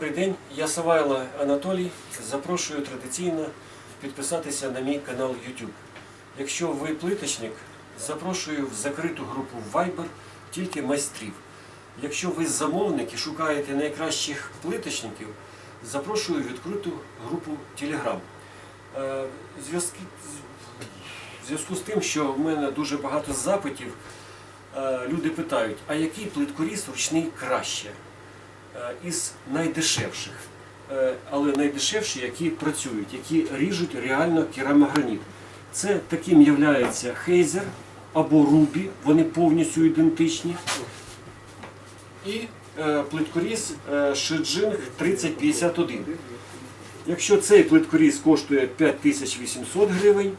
Добрий день, я Савайло Анатолій. Запрошую традиційно підписатися на мій канал YouTube. Якщо ви плиточник, запрошую в закриту групу Viber тільки майстрів. Якщо ви замовник і шукаєте найкращих плиточників, запрошую в відкриту групу Telegram. Е, в зв'язку з тим, що в мене дуже багато запитів, е, люди питають, а який плиткоріз ручний краще? Е, із найдешевших, Е, але найдешевші, які працюють, які ріжуть реально керамограніт. Це таким являється Хейзер або Рубі, вони повністю ідентичні. І е, плиткоріз Шиджинг 3051. Якщо цей плиткоріз коштує 5800 гривень,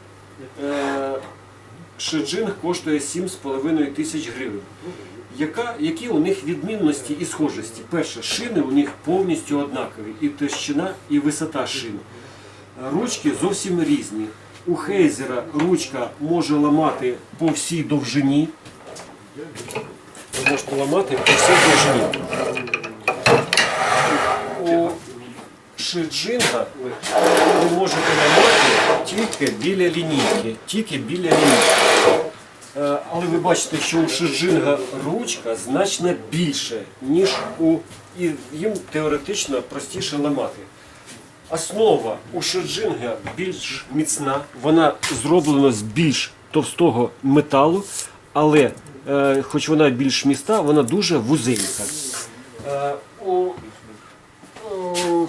Шиджинг коштує 7,5 тисяч гривень. Яка, які у них відмінності і схожості? Перше, шини у них повністю однакові, і товщина, і висота шин. Ручки зовсім різні. У Хейзера ручка може ламати по всій довжині. Ви можете ламати по всій довжині. У Шиджинга ви можете ламати тільки біля лінійки. Тільки біля лінійки. Е, Але ви бачите, що у Шиджинга ручка значно більше, ніж у і їм теоретично простіше ламати. Основа у Шиджинга більш міцна, вона зроблена з більш товстого металу, але е, хоч вона більш міста, вона дуже вузенька. Е, у, у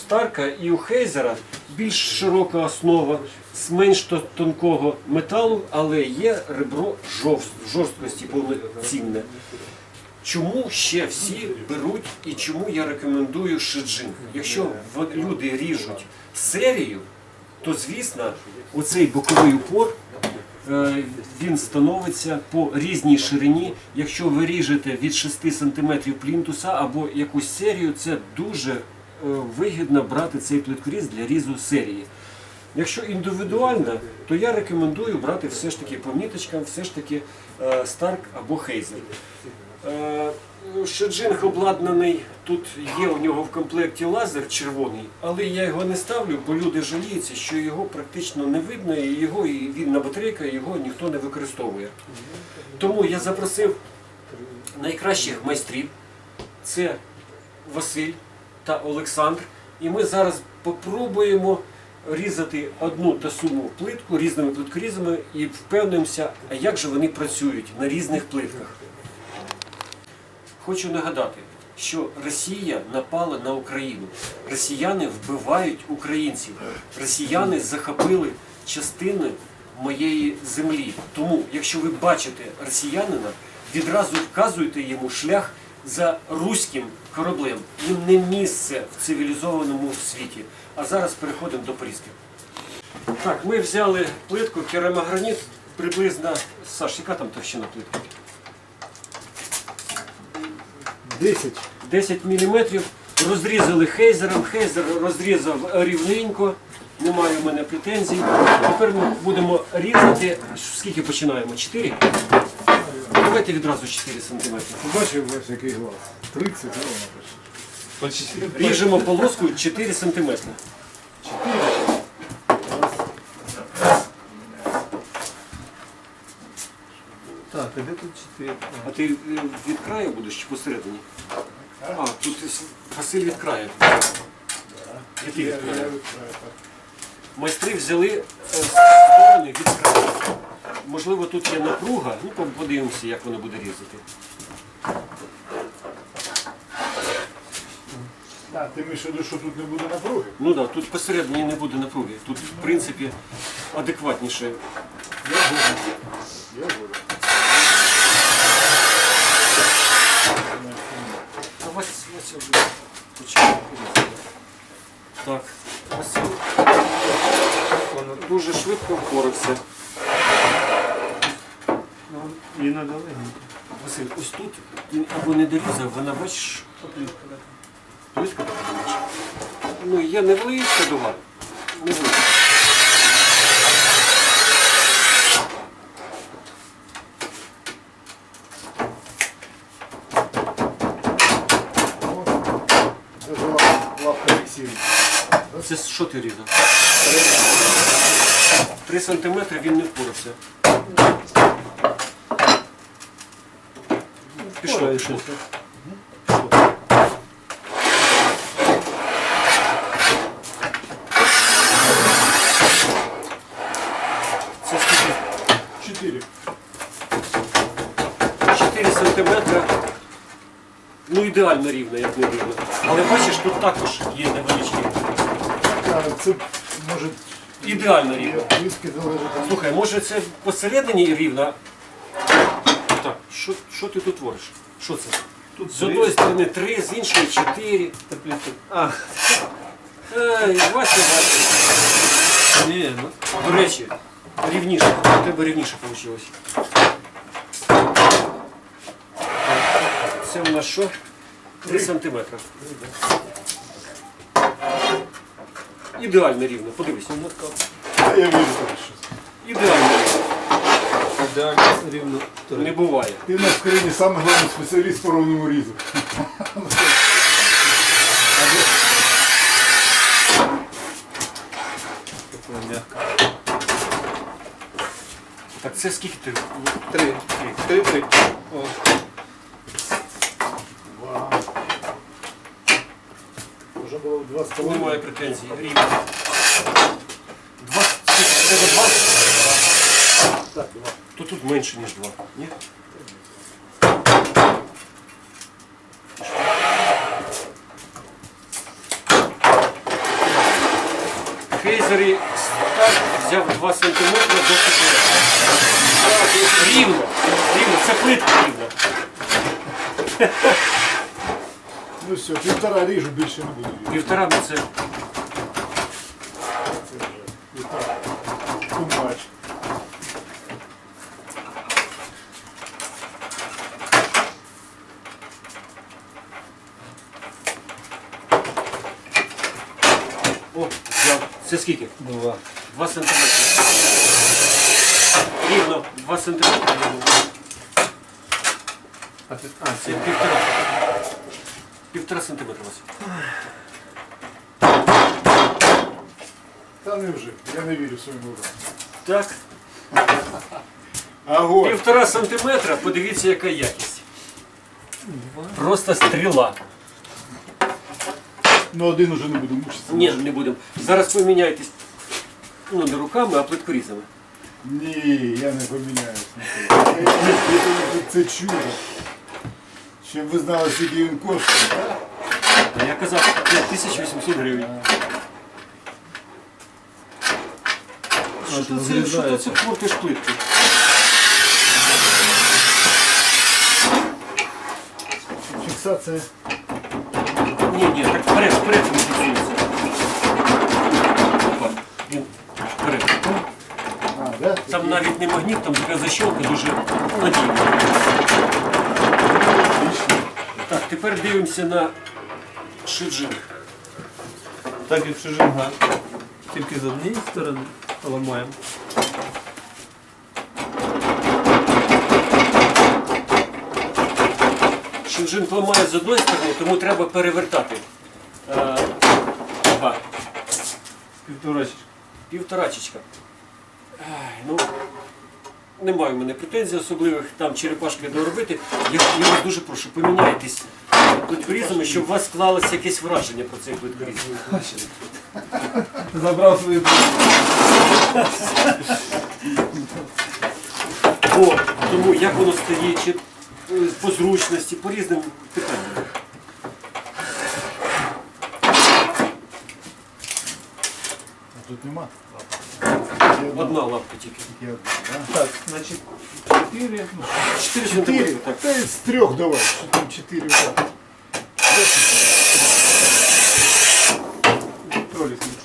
Старка і у Хейзера більш широка основа, з менш тонкого металу, але є ребро жорсткості повноцінне. Чому ще всі беруть і чому я рекомендую шиджин? Якщо люди ріжуть серію, то звісно, оцей боковий упор е, він становиться по різній ширині. Якщо ви ріжете від 6 см плінтуса або якусь серію, це дуже вигідно брати цей плиткоріз для різу серії. Якщо індивідуально, то я рекомендую брати все ж таки по міточкам, все ж таки е, Старк або Хейзер. Е, Шеджинг обладнаний, тут є у нього в комплекті лазер червоний, але я його не ставлю, бо люди жаліються, що його практично не видно, і його і він на батарейка, його ніхто не використовує. Тому я запросив найкращих майстрів. Це Василь та Олександр. І ми зараз попробуємо різати одну та суму плитку різними плиткорізами і впевнимося, як же вони працюють на різних плитках. Хочу нагадати, що Росія напала на Україну. Росіяни вбивають українців. Росіяни захопили частини моєї землі. Тому, якщо ви бачите росіянина, відразу вказуйте йому шлях за руським кораблем. Їм не місце в цивілізованому світі. А зараз переходимо до порізки. Так, ми взяли плитку керамограніт приблизно. Саш, яка там товщина плитки? 10. 10 мм, розрізали хейзером, хейзер розрізав рівненько, немає в мене претензій. Тепер ми будемо різати. Скільки починаємо? 4? Давайте відразу 4 см. Побачив ваш який глаз. 30 ровно пише. Ріжемо полоску 4 см. Так, а де тут 4? А ти е, від краю будеш чи посередині? А, тут із- Василь від краю. І ти від краю. Майстри взяли е, сторони від краю. Можливо, тут є напруга, ну подивимося, як воно буде різати. Так, ти між виду, що тут не буде напруги? Ну так, да, тут посередині не буде напруги. Тут, в принципі, адекватніше. Я згоден. Я згоден. А Вась, Вася вже різати. Так, Василь воно дуже швидко впорався. І надали. Василь, ось тут він не дорізав, вона бачиш. Бачиш. Ну, є невеличка дуга. Невеличка. лапка фіксується. Це що ти різав? Три сантиметри він не впорався. Пішло. Це скільки? Чотири. 4 сантиметри. Ну ідеально рівно, як не рівно. Але бачиш, тут також є невеличкі. Це може Ідеально рівно. Слухай, може це посередині рівно? Так, що, що ти тут твориш? Що це? Тут з одної сторони три, з іншої чотири. А, Ай, Вася, Вася. ні, ну. До речі, рівніше. У тебе рівніше вийшло. Це у нас що? 3 сантиметри. Ідеально рівно, подивись. Я тобі щось. Ідеально рівно. Ідеально рівно. Не буває. Ти в нас в країні самий головний спеціаліст по ровному різу. Так це скільки ти? Три. Три, три. О, Вау. Може було два з Немає половиною. претензій. Рівно. Два. Треба два? Так, два. То тут менше, ніж два. Ні? Хейзері старт взяв 2 см досить легко. Рівно. Рівно. Це плитка рівно. Ну все, півтора ріжу, більше не буду. Півтора ну це. Це вже і так. Кумач. О, взяв. Це скільки? два. 2 сантиметри. Рівно. 2 сантиметри рівно. А, ти, а Це це півтора. Півтора сантиметра у вас. Та не вже. Я не вірю своїм рукам. Так. Агонь. Півтора сантиметра, подивіться, яка якість. Просто стріла. Ну один уже не буду мучитися. Ні, не будемо. Зараз поміняйтесь. Ну, не руками, а плиткорізами. Ні, я не поміняюсь. Це- чудо. Щоб ви знали, скільки він коштує. А я казав 5800 гривень. Що це це, що це портиш плитки? Фіксація. Ні, ні, так вперед, вперед не фіксується. Опа, він вперед. А, да? Там навіть не магніт, там така защолка дуже надійна. Отлично. Так, тепер дивимося на шиджинг. так як шижинга тільки з однієї сторони ламаємо. Шинжинг ламає з одної сторони, тому треба перевертати. Е, Ага, Півторачечка. півторачечка. Ай, Ну, немає в мене претензій особливих, там черепашки доробити. Я, я вас дуже прошу, поміняйтесь плиткорізами, щоб у вас склалося якесь враження про цей плиткоріз. Забрав свої Бо, тому як воно чи е, по зручності, по різним питанням. А тут нема. Одна лапка тільки. Є одна, да? Так, значить, чотири. ну, Чотири Чотири. сантиметри, так. Та й з трьох давай. Що там чотири?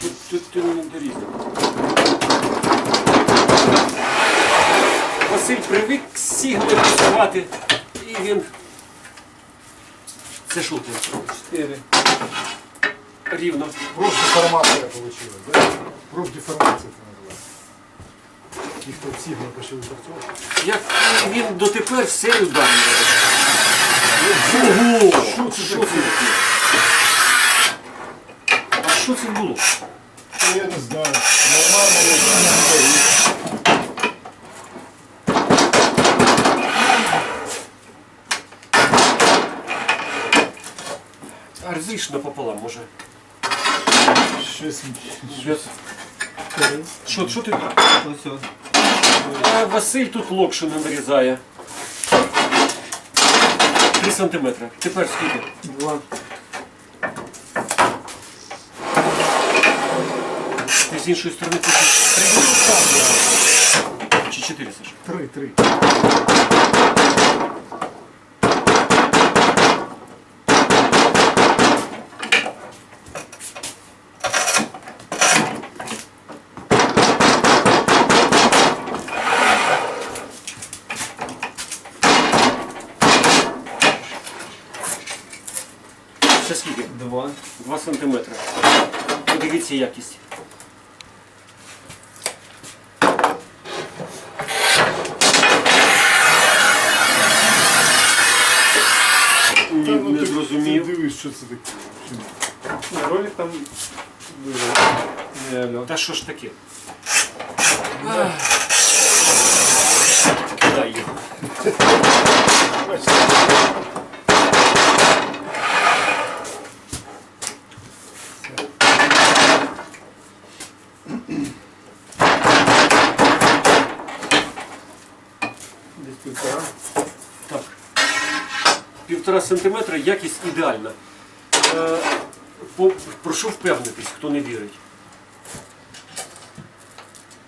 Тут, тут ти не дорізав. Василь привик сігли працювати, він. Це що ти? Чотири. Рівно. Профдеформація вийшла, да? Профдеформація це називається. Ті, хто всі почали працювати. Як він дотепер все ударно робить. Ого! Що це Що таке? таке? Що це було? Я не знаю. Нормально, я А різиш напополам, може. Щось. Що, що ти? Ось ось. А Василь тут локшину нарізає. Три сантиметри. Тепер скільки? Два. Ти з іншої сторони хочеш три? Чи чотири, Саша? Три, три. Це скільки? Два. Два сантиметри. Подивіться якість. Ні, ну, не зрозумів. Дивись, що це таке. Ні, Ролик там вирвав. Не. Та що ж таке? Кидай його. Півтора см якість ідеальна. Е, прошу впевнитись, хто не вірить.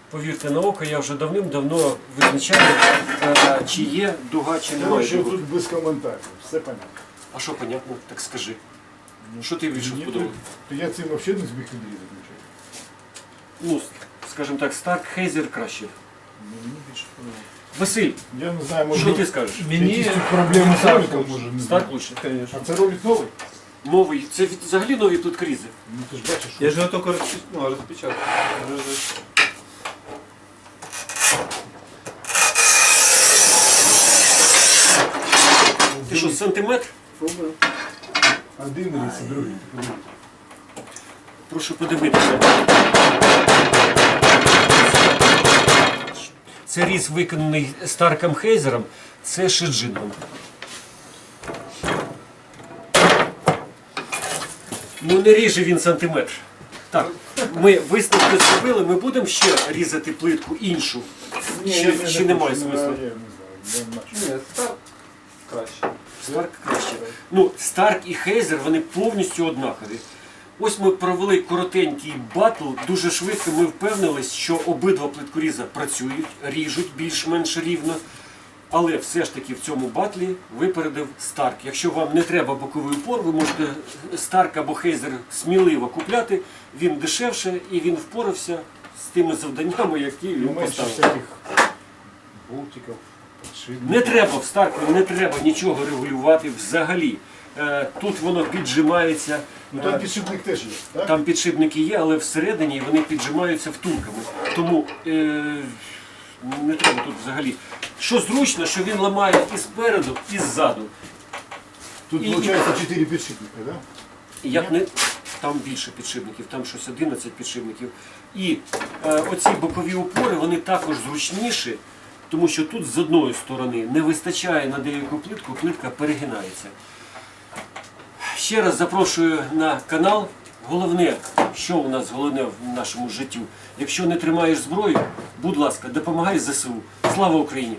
Повірте на око, я вже давним-давно визначаю, е, чи є дуга, чи немає. Короче, тут без коментарів, все понятно. А що понятно, так скажи. Ну, що ти більше подобав? Я цим взагалі не зміг відрізати нічого. Ну, скажімо так, старк Хейзер краще. Ну, мені більше подобається. Василь, Я не знаю, може що ти скажеш? Мені якісь тут проблеми з роликом, може, не знаю. лучше. Конечно. А це ролик новий? Новий. Це від- взагалі нові плиткрізи. Ну ти ж бачиш, що Я ж його тільки розпі... ну, розпечатав. Вже Ти що, сантиметр? Пробую. один і другий. Прошу подивитися. Це різ виконаний Старком Хейзером, це Шиджином. Ну не ріже він сантиметр. Так, ми висновки зробили, ми будемо ще різати плитку іншу. Чи, чи немає смислу? Ні, старт краще. Старк краще. Ну, Старк і Хейзер вони повністю однакові. Ось ми провели коротенький батл. Дуже швидко ми впевнились, що обидва плиткоріза працюють, ріжуть більш-менш рівно. Але все ж таки в цьому батлі випередив Старк. Якщо вам не треба боковий упор, ви можете Старк або Хейзер сміливо купляти. Він дешевше і він впорався з тими завданнями, які Ну, він поставив. болтиків, подшипників. Не треба в старку, не треба нічого регулювати взагалі. Е, Тут воно піджимається. Ну Е, там підшипник теж є, так? Там підшипники є, але всередині вони піджимаються втулками. Тому е, не треба тут взагалі. Що зручно, що він ламає і спереду, і ззаду. Тут і- виходить 4 підшипника, так? Як не там більше підшипників, там щось 11 підшипників. І е, оці бокові опори вони також зручніші, тому що тут з одної сторони не вистачає на деяку плитку, плитка перегинається. Ще раз запрошую на канал. Головне, що у нас головне в нашому житті. Якщо не тримаєш зброю, будь ласка, допомагай ЗСУ. Слава Україні!